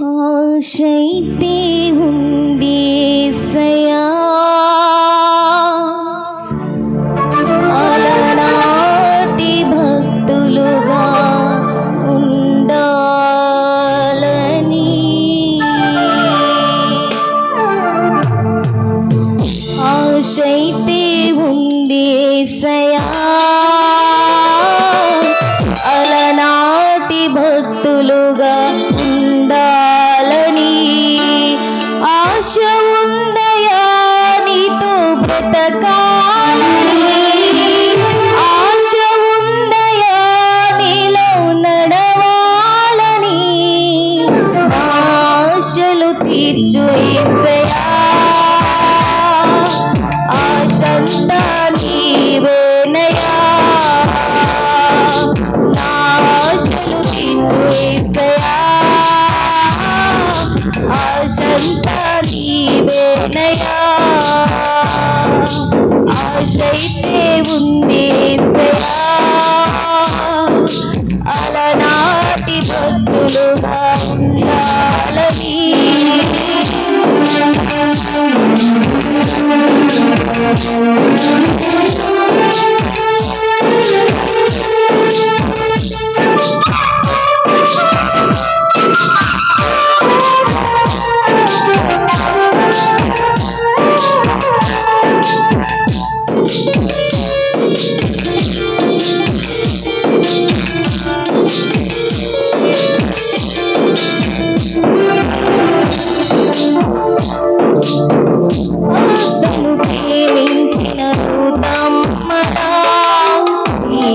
ఆశైతే ఉంది ఏసయ్యా. అలనాటి భక్తులుగా ఉండాలని ఆశైతే ఉంది సయా பார்த்த கா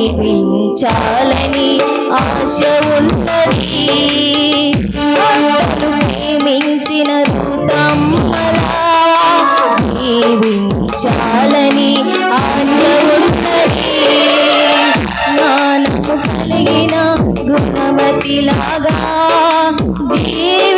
జీవించాలని ఆశ ఉన్నది. తను ప్రేమించిన రూపమ్మలా జీవించాలని ఆశ ఉన్నది. జ్ఞానము కలిగిన గుణవతిలాగా జీవించాలని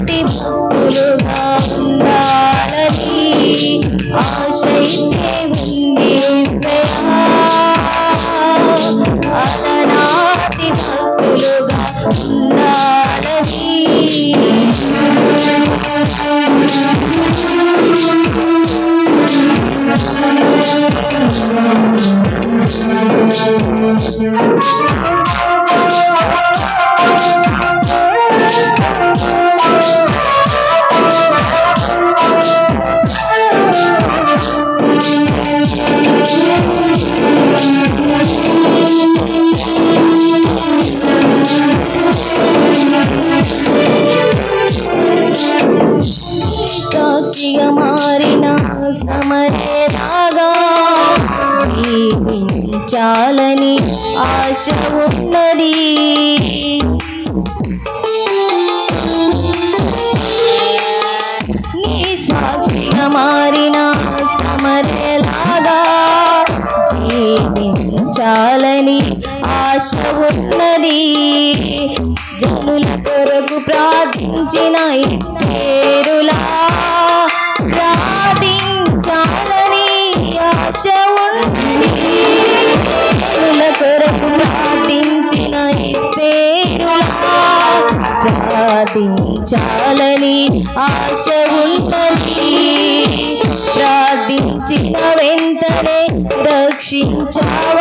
అలనాటి భక్తులుగా ఉండాలని ఆశైతే ఉంది యేసయ్యా. అలనాటి భక్తులుగా ఉండాలని సాక్షిగా మారిన సమరేలాగా జీవించాలని ఆశ ఉన్నది. నీ సాక్షిగా మారిన సమరేలాగా జీవించాలని ఆశ ఉన్నది. జనుల కొరకు ప్రార్థించిన పేరులా ఆశ ఉన్నది జనుల కొరకు ప్రార్థించిన ప్రార్థించాలని ఆశ ఉన్నది ప్రార్థించిన వెంటనే రక్షించావ?